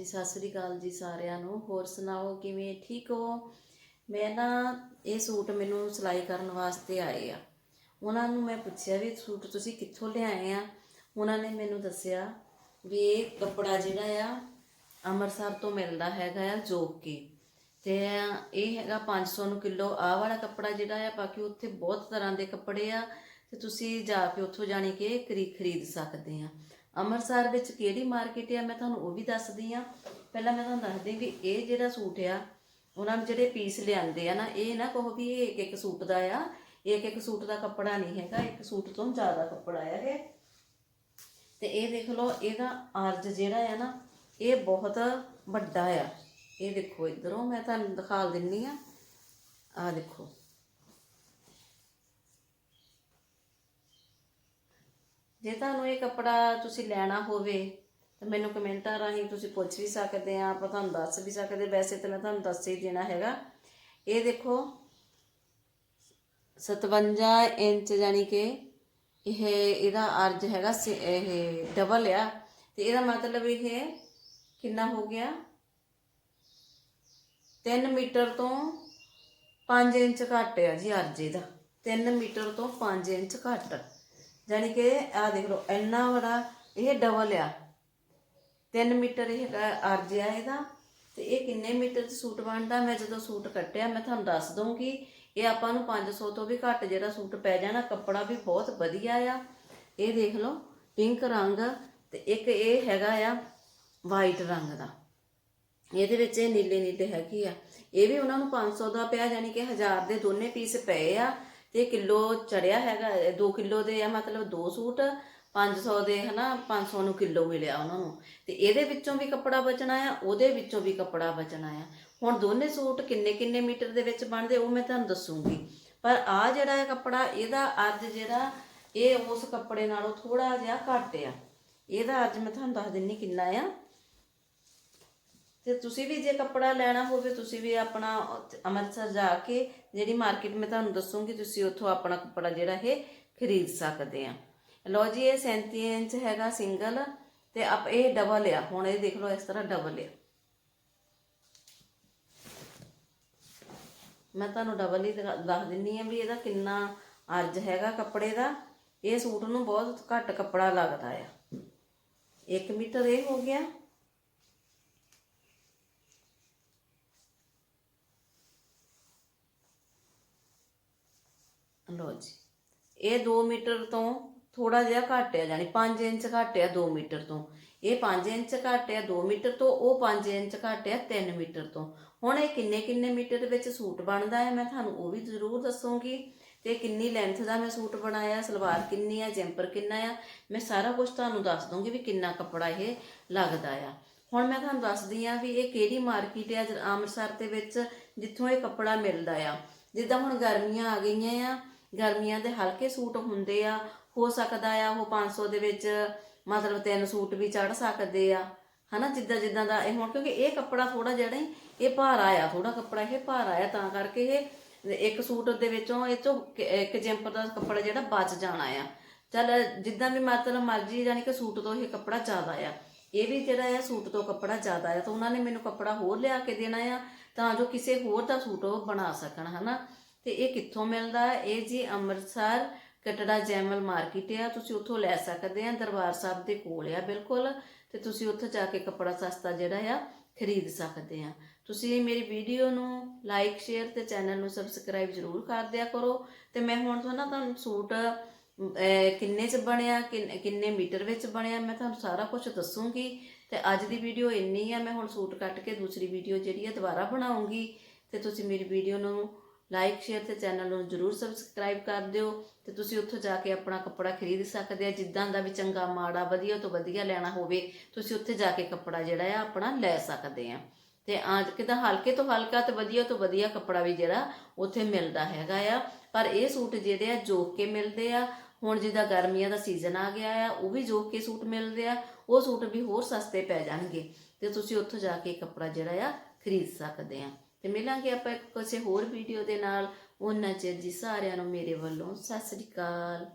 ਹਾਂਜੀ ਸਤਿ ਸ੍ਰੀ ਅਕਾਲ ਜੀ ਸਾਰਿਆਂ ਨੂੰ। ਹੋਰ ਸੁਣਾਓ, ਕਿਵੇਂ ਠੀਕ ਹੋ? ਮੈਂ ਨਾ ਇਹ ਸੂਟ ਮੈਨੂੰ ਸਿਲਾਈ ਕਰਨ ਵਾਸਤੇ ਆਏ ਆ। ਉਹਨਾਂ ਨੂੰ ਮੈਂ ਪੁੱਛਿਆ ਵੀ ਸੂਟ ਤੁਸੀਂ ਕਿੱਥੋਂ ਲਿਆਏ ਆ? ਉਹਨਾਂ ਨੇ ਮੈਨੂੰ ਦੱਸਿਆ ਵੀ ਇਹ ਕੱਪੜਾ ਜਿਹੜਾ ਆ, ਅੰਮ੍ਰਿਤਸਰ ਤੋਂ ਮਿਲਦਾ ਹੈਗਾ ਆ ਜੋਕ ਕੇ। ਤੇ ਇਹ ਹੈਗਾ 500 ਨੂੰ ਕਿਲੋ ਆਹ ਵਾਲਾ ਕੱਪੜਾ ਜਿਹੜਾ ਆ, ਬਾਕੀ ਉੱਥੇ ਬਹੁਤ ਤਰ੍ਹਾਂ ਦੇ ਕੱਪੜੇ ਆ। ਤੇ ਤੁਸੀਂ ਜਾ ਕੇ ਉੱਥੋਂ ਜਾਣੀ ਕਿ ਖਰੀ- ਖਰੀਦ ਸਕਦੇ ਆ। ਅੰਮ੍ਰਿਤਸਰ ਵਿੱਚ ਕਿਹੜੀ ਮਾਰਕੀਟ ਆ, ਮੈਂ ਤੁਹਾਨੂੰ ਉਹ ਵੀ ਦੱਸਦੀ ਆ ਪਹਿਲਾਂ ਮੈਂ ਤੁਹਾਨੂੰ ਦੱਸਦੀ ਵੀ ਇਹ ਜਿਹੜਾ ਸੂਟ ਆ, ਉਹਨਾਂ ਨੂੰ ਜਿਹੜੇ ਪੀਸ ਲਿਆਂਦੇ ਆ ਨਾ, ਇਹ ਨਾ ਕਹੋ ਵੀ ਇਹ ਇੱਕ ਇੱਕ ਸੂਟ ਦਾ ਆ ਇੱਕ ਇੱਕ ਸੂਟ ਦਾ ਕੱਪੜਾ ਨਹੀਂ ਹੈਗਾ, ਇੱਕ ਸੂਟ ਤੋਂ ਜ਼ਿਆਦਾ ਕੱਪੜਾ ਆ ਇਹ। ਤੇ ਇਹ ਦੇਖ ਲਓ, ਇਹਦਾ ਅਰਜ ਜਿਹੜਾ ਆ ਨਾ, ਇਹ ਬਹੁਤ ਵੱਡਾ ਆ। ਇਹ ਦੇਖੋ ਇਧਰੋਂ, ਮੈਂ ਤੁਹਾਨੂੰ ਦਿਖਾ ਦਿੰਨੀ ਆ। ਆ ਦੇਖੋ। ਜੇ ਤੁਹਾਨੂੰ ਇਹ ਕੱਪੜਾ ਤੁਸੀਂ ਲੈਣਾ ਹੋਵੇ, ਤਾਂ ਮੈਨੂੰ ਕਮੈਂਟਾਂ ਰਾਹੀਂ ਤੁਸੀਂ ਪੁੱਛ ਵੀ ਸਕਦੇ ਆ, ਆਪਾਂ ਤੁਹਾਨੂੰ ਦੱਸ ਵੀ ਸਕਦੇ। ਵੈਸੇ ਤਾਂ ਮੈਂ ਤੁਹਾਨੂੰ ਦੱਸ ਹੀ ਦੇਣਾ ਹੈਗਾ। ਇਹ ਦੇਖੋ 57 ਇੰਚ ਯਾਨੀ ਕਿ ਇਹ, ਇਹਦਾ ਅਰਜ ਹੈਗਾ ਸ- ਇਹ ਡਬਲ ਆ। ਤੇ ਇਹਦਾ ਮਤਲਬ ਇਹ ਕਿੰਨਾ ਹੋ ਗਿਆ? 3 ਮੀਟਰ ਤੋਂ 5 ਇੰਚ ਘੱਟ ਆ ਜੀ ਅਰਜ ਇਹਦਾ 3 ਮੀਟਰ ਤੋਂ 5 ਇੰਚ ਘੱਟ। ਯਾਨੀ ਕਿ ਆ ਦੇਖ ਲਓ, ਇੰਨਾ ਬੜਾ ਇਹ ਡਬਲ ਆ। 3 ਮੀਟਰ ਇਹ ਹੈਗਾ ਅਰਜ ਆ ਇਹਦਾ। ਤੇ ਇਹ ਕਿੰਨੇ ਮੀਟਰ ਚ ਸੂਟ ਬਣਦਾ? ਮੈਂ ਜਦੋਂ ਸੂਟ ਕੱਟਿਆ, ਮੈਂ ਤੁਹਾਨੂੰ ਦੱਸ ਦਊਂਗੀ। ਇਹ ਆਪਾਂ ਨੂੰ 500 ਤੋਂ ਵੀ ਘੱਟ ਜਿਹੜਾ ਸੂਟ ਪੈ ਜਾਣਾ, ਕੱਪੜਾ ਵੀ ਬਹੁਤ ਵਧੀਆ ਆ। ਇਹ ਦੇਖ ਲਓ ਪਿੰਕ ਰੰਗ ਤੇ ਇੱਕ ਇਹ ਹੈਗਾ ਆ ਵਾਈਟ ਰੰਗ ਦਾ। ਇਹਦੇ ਵਿੱਚ ਇਹ ਨੀਲੇ ਨੀਲੇ ਹੈਗੇ ਆ। ਇਹ ਵੀ ਉਹਨਾਂ ਨੂੰ 500 ਦਾ ਪਿਆ ਯਾਨੀ ਕਿ 1000 ਦੇ ਦੋਨੇ ਪੀਸ ਪਏ ਆ। ਤੇ ਕਿਲੋ ਚੜਿਆ ਹੈਗਾ 2 ਕਿਲੋ ਦੇ ਆ, ਮਤਲਬ ਦੋ ਸੂਟ 500 ਦੇ, ਹਨਾ 500 ਨੂੰ ਕਿਲੋ ਮਿਲਿਆ ਉਹਨਾਂ ਨੂੰ। ਤੇ ਇਹਦੇ ਵਿੱਚੋਂ ਵੀ ਕੱਪੜਾ ਬਚਣਾ ਆ, ਉਹਦੇ ਵਿੱਚੋਂ ਵੀ ਕੱਪੜਾ ਬਚਣਾ ਆ। ਹੁਣ ਦੋਨੇ ਸੂਟ ਕਿੰਨੇ ਕਿੰਨੇ ਮੀਟਰ ਦੇ ਵਿੱਚ ਬਣਦੇ, ਉਹ ਮੈਂ ਤੁਹਾਨੂੰ ਦੱਸੂਗੀ। ਪਰ ਆ ਜਿਹੜਾ ਹੈ ਕੱਪੜਾ, ਇਹਦਾ ਅੱਜ ਜਿਹੜਾ ਇਹ ਉਸ ਕੱਪੜੇ ਨਾਲੋਂ ਥੋੜਾ ਜਿਹਾ ਘੱਟ ਆ। ਇਹਦਾ ਅੱਜ ਮੈਂ ਤੁਹਾਨੂੰ ਦੱਸ ਦਿੰਨੀ ਕਿੰਨਾ ਆ। ਤੇ ਤੁਸੀਂ ਵੀ ਜੇ ਕੱਪੜਾ ਲੈਣਾ ਹੋਵੇ, ਤੁਸੀਂ ਵੀ ਆਪਣਾ ਅੰਮ੍ਰਿਤਸਰ ਜਾ ਕੇ ਜਿਹੜੀ ਮਾਰਕੀਟ ਮੈਂ ਤੁਹਾਨੂੰ ਦੱਸੂਗੀ, ਤੁਸੀਂ ਉੱਥੋਂ ਆਪਣਾ ਕੱਪੜਾ ਜਿਹੜਾ ਇਹ ਖਰੀਦ ਸਕਦੇ ਆ। ਲਓ ਜੀ, ਇਹ 37 ਇੰਚ ਹੈਗਾ ਸਿੰਗਲ ਤੇ ਆਪ ਇਹ ਡਬਲ ਆ। ਹੁਣ ਇਹ ਦੇਖ ਲਓ, ਇਸ ਤਰ੍ਹਾਂ ਡਬਲ ਆ। ਮੈਂ ਤੁਹਾਨੂੰ ਡਬਲ ਹੀ ਦੱਸ ਦਿੰਨੀ ਆ ਵੀ ਇਹਦਾ ਕਿੰਨਾ ਅਰਜ ਹੈਗਾ ਕੱਪੜੇ ਦਾ। ਇਹ ਸੂਟ ਨੂੰ ਬਹੁਤ ਘੱਟ ਕੱਪੜਾ ਲੱਗਦਾ ਆ। 1 ਮੀਟਰ ਇਹ ਹੋ ਗਿਆ। ਲਓ ਜੀ। ਇਹ 2 ਮੀਟਰ ਤੋਂ ਥੋੜਾ ਜਿਹਾ ਘੱਟ ਹੈ, ਯਾਨੀ 5 ਇੰਚ ਘੱਟ ਹੈ 2 ਮੀਟਰ ਤੋਂ। ਇਹ 5 ਇੰਚ ਘੱਟ ਹੈ 2 ਮੀਟਰ ਤੋਂ, ਉਹ 5 ਇੰਚ ਘੱਟ ਹੈ 3 ਮੀਟਰ ਤੋਂ। ਹੁਣ ਇਹ ਕਿੰਨੇ ਕਿੰਨੇ ਮੀਟਰ ਦੇ ਵਿੱਚ ਸੂਟ ਬਣਦਾ ਹੈ, ਮੈਂ ਤੁਹਾਨੂੰ ਉਹ ਵੀ ਜ਼ਰੂਰ ਦੱਸੂਗੀ। ਤੇ ਕਿੰਨੀ ਲੈਂਥ ਦਾ ਮੈਂ ਸੂਟ ਬਣਾਇਆ, ਸਲਵਾਰ ਕਿੰਨੀ ਆ, ਜੈਂਪਰ ਕਿੰਨਾ ਆ, ਮੈਂ ਸਾਰਾ ਕੁਝ ਤੁਹਾਨੂੰ ਦੱਸ ਦੂੰਗੀ ਵੀ ਕਿੰਨਾ ਕੱਪੜਾ ਇਹ ਲੱਗਦਾ ਆ। ਹੁਣ ਮੈਂ ਤੁਹਾਨੂੰ ਦੱਸਦੀ ਆ ਵੀ ਇਹ ਕਿਹੜੀ ਮਾਰਕੀਟ ਆ ਜ- ਅੰਮ੍ਰਿਤਸਰ ਦੇ ਵਿੱਚ, ਜਿੱਥੋਂ ਇਹ ਕੱਪੜਾ ਮਿਲਦਾ ਆ। ਜਿੱਦਾਂ ਹੁਣ ਗਰਮੀਆਂ ਆ ਗਈਆਂ ਆ ਗਰਮੀਆਂ ਦੇ ਹਲਕੇ ਸੂਟ ਹੁੰਦੇ ਆ, ਹੋ ਸਕਦਾ ਆ ਉਹ 500 ਦੇ ਵਿੱਚ ਮਤਲਬ ਤਿੰਨ ਸੂਟ ਵੀ ਚੜ ਸਕਦੇ ਆ। ਹਨਾ, ਜਿੱਦਾਂ ਜਿੱਦਾਂ ਦਾ ਇਹ ਹੁਣ ਕਿਉਂਕਿ ਇਹ ਕੱਪੜਾ ਥੋੜਾ ਜਿਹੜਾ ਇਹ ਭਾਰਾ ਆ ਥੋੜਾ ਕੱਪੜਾ ਇਹ ਭਾਰਾ ਆ ਤਾਂ ਕਰਕੇ ਇਹ ਇੱਕ ਸੂਟ ਦੇ ਵਿੱਚੋਂ ਇਹ ਤੋਂ ਇੱਕ ਜੈਂਪਰ ਦਾ ਕੱਪੜਾ ਜਿਹੜਾ ਬਚ ਜਾਣਾ ਆ। ਚੱਲ ਜਿੱਦਾਂ ਵੀ ਮਤਲਬ ਮਰਜ਼ੀ ਜਾਨੀ ਕਿ ਸੂਟ ਤੋਂ ਇਹ ਕੱਪੜਾ ਜ਼ਿਆਦਾ ਆ। ਇਹ ਵੀ ਜਿਹੜਾ ਆ ਸੂਟ ਤੋਂ ਕੱਪੜਾ ਜ਼ਿਆਦਾ ਆ, ਤਾਂ ਉਹਨਾਂ ਨੇ ਮੈਨੂੰ ਕੱਪੜਾ ਹੋਰ ਲਿਆ ਕੇ ਦੇਣਾ ਆ, ਤਾਂ ਜੋ ਕਿਸੇ ਹੋਰ ਦਾ ਸੂਟ ਉਹ ਬਣਾ ਸਕਣ, ਹਨਾ। ਤੇ ਇਹ ਕਿੱਥੋਂ ਮਿਲਦਾ ਹੈ? ਇਹ ਜੀ ਅੰਮ੍ਰਿਤਸਰ ਕਟੜਾ ਜੈਮਲ ਮਾਰਕੀਟ ਆ। ਤੁਸੀਂ ਉੱਥੋਂ ਲੈ ਸਕਦੇ ਆ। ਦਰਬਾਰ ਸਾਹਿਬ ਦੇ ਕੋਲ ਆ ਬਿਲਕੁਲ। ਤੇ ਤੁਸੀਂ ਉੱਥੇ ਜਾ ਕੇ ਕੱਪੜਾ ਸਸਤਾ ਜਿਹੜਾ ਆ, ਖਰੀਦ ਸਕਦੇ ਆ। ਤੁਸੀਂ ਮੇਰੀ ਵੀਡੀਓ ਨੂੰ ਲਾਈਕ, ਸ਼ੇਅਰ ਤੇ ਚੈਨਲ ਨੂੰ ਸਬਸਕ੍ਰਾਈਬ ਜ਼ਰੂਰ ਕਰ ਦਿਆ ਕਰੋ। ਤੇ ਮੈਂ ਹੁਣ ਤੁਹਾਨੂੰ ਤੁਹਾਨੂੰ ਸੂਟ ਕਿੰਨੇ ਚ ਬਣਿਆ, ਕਿੰਨ- ਕਿੰਨੇ ਮੀਟਰ ਵਿੱਚ ਬਣਿਆ, ਮੈਂ ਤੁਹਾਨੂੰ ਸਾਰਾ ਕੁਝ ਦੱਸੂਗੀ। ਤੇ ਅੱਜ ਦੀ ਵੀਡੀਓ ਇੰਨੀ ਆ, ਮੈਂ ਹੁਣ ਸੂਟ ਕੱਟ ਕੇ ਦੂਸਰੀ ਵੀਡੀਓ ਜਿਹੜੀ ਆ ਦੁਬਾਰਾ ਬਣਾਉਂਗੀ। ਤੇ ਤੁਸੀਂ ਮੇਰੀ ਵੀਡੀਓ ਨੂੰ ਲਾਈਕ ਸ਼ੇਅਰ ਤੇ ਚੈਨਲ ਨੂੰ ਜਰੂਰ ਸਬਸਕ੍ਰਾਈਬ ਕਰ ਦਿਓ ਤੇ ਤੁਸੀਂ ਉੱਥੋਂ ਜਾ ਕੇ ਆਪਣਾ ਕੱਪੜਾ ਖਰੀਦ ਸਕਦੇ ਆ। ਜਿੱਦਾਂ ਦਾ ਵੀ ਚੰਗਾ, ਮਾੜਾ, ਵਧੀਆ ਤੋਂ ਵਧੀਆ ਲੈਣਾ ਹੋਵੇ, ਤੁਸੀਂ ਉੱਥੇ ਜਾ ਕੇ ਕੱਪੜਾ ਜਿਹੜਾ ਆ, ਆਪਣਾ ਲੈ ਸਕਦੇ ਆ। ਤੇ ਅੱਜ ਕਿਦਾਂ ਹਲਕੇ ਤੋਂ ਹਲਕਾ ਤੇ ਵਧੀਆ ਤੋਂ ਵਧੀਆ ਕੱਪੜਾ ਵੀ ਜਿਹੜਾ ਉੱਥੇ ਮਿਲਦਾ ਹੈਗਾ ਆ। ਪਰ ਇਹ ਸੂਟ ਜਿਹੜੇ ਆ ਜੋਕ ਕੇ ਮਿਲਦੇ ਆ, ਹੁਣ ਜਿੱਦਾਂ ਗਰਮੀਆਂ ਦਾ ਸੀਜ਼ਨ ਆ ਗਿਆ ਆ, ਉਹ ਵੀ ਜੋਕ ਕੇ ਸੂਟ ਮਿਲਦੇ ਆ, ਉਹ ਸੂਟ ਵੀ ਹੋਰ ਸਸਤੇ ਪੈ ਜਾਣਗੇ ਤੇ ਤੁਸੀਂ ਉੱਥੋਂ ਜਾ ਕੇ ਕੱਪੜਾ ਜਿਹੜਾ ਆ, ਖਰੀਦ ਸਕਦੇ ਆ। ਤੇ ਮਿਲਾਂਗੇ ਆਪਾਂ ਕਿਸੇ ਹੋਰ ਵੀਡੀਓ ਦੇ ਨਾਲ। ਉਹਨਾਂ ਚਿਰ ਜੀ ਸਾਰਿਆਂ ਨੂੰ ਮੇਰੇ ਵੱਲੋਂ ਸਤਿ ਸ੍ਰੀ ਅਕਾਲ।